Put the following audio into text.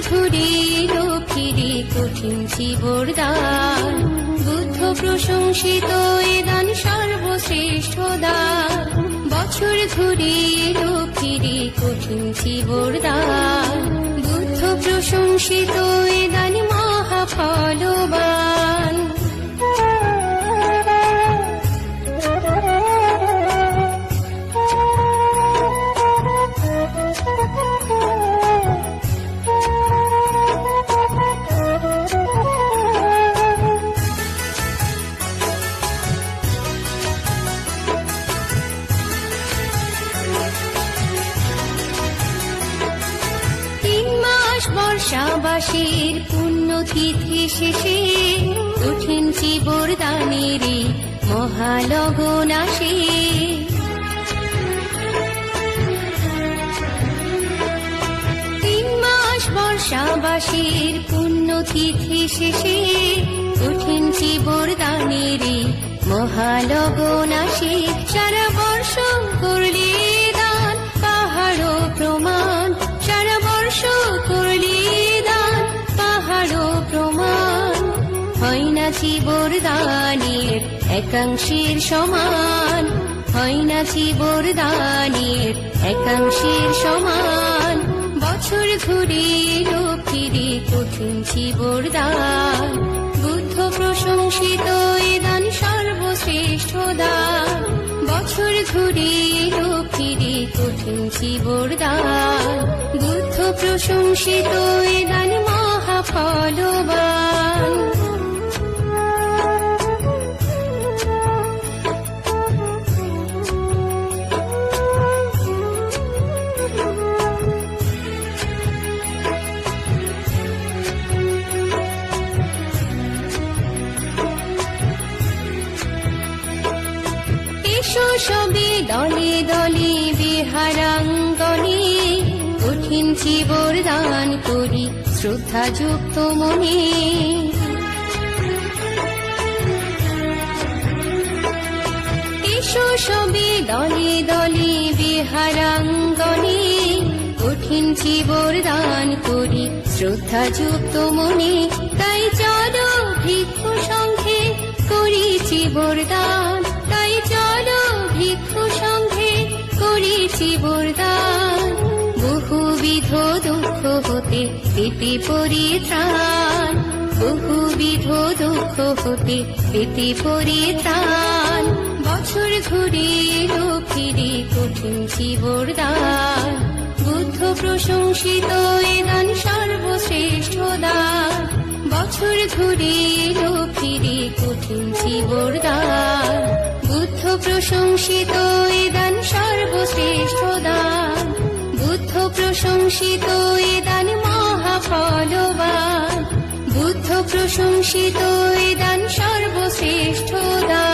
ঘুরে এলো কঠিন জীবরদান বুদ্ধ প্রশংসিত এ দান সর্বশ্রেষ্ঠ দান। বছর ঘুরে এলো কঠিন জীবরদান বুদ্ধ প্রশংসিত এ দান মহাফলবান বর্ষাবাসীর পুণ্যতিথি শেষে কঠিন চিবর দানের মহালগন আসে। তিন মাস বর্ষাবাসীর পুণ্যতিথি শেষে কঠিন চিবর দানের মহালগন আসে। সারা বর্ষ করলে একাংশের সমান, হয় না চিবর দানের একাংশের সমান। বছর ঘুরে ফিরে কঠিন চিবর দান বুদ্ধ প্রশংসিত এ দান সর্বশ্রেষ্ঠ দান। বছর ঘুরে ফিরে কঠিন চিবর দান বুদ্ধ প্রশংসিত এ দান মহাফলবান। সবে দলে দলে বিহারাঙ্গনে। কঠিন জীবর দান করি শ্রদ্ধা যুক্ত মনে সবে দলে দলে বিহারাঙ্গনে। কঠিন জীবর দান করি শ্রদ্ধা যুক্ত মনে। করি জীবর দান বহুবিধ দুঃখ হতে পেতে পরিত্রাণ বহুবিধ দুঃখ হতে পেতে পরিত্রাণ বছর ঘুরে এলো, ফিরে কঠিন জীবর দান বুদ্ধ প্রশংসিত এ সর্বশ্রেষ্ঠ দান বছর ঘুরে এলো, ফিরে কঠিন জীবর দান বুদ্ধ প্রশংসিত প্রশংসিত এদান দান মহাফলবান বুদ্ধ প্রশংসিত ইদান সর্বশ্রেষ্ঠ দান।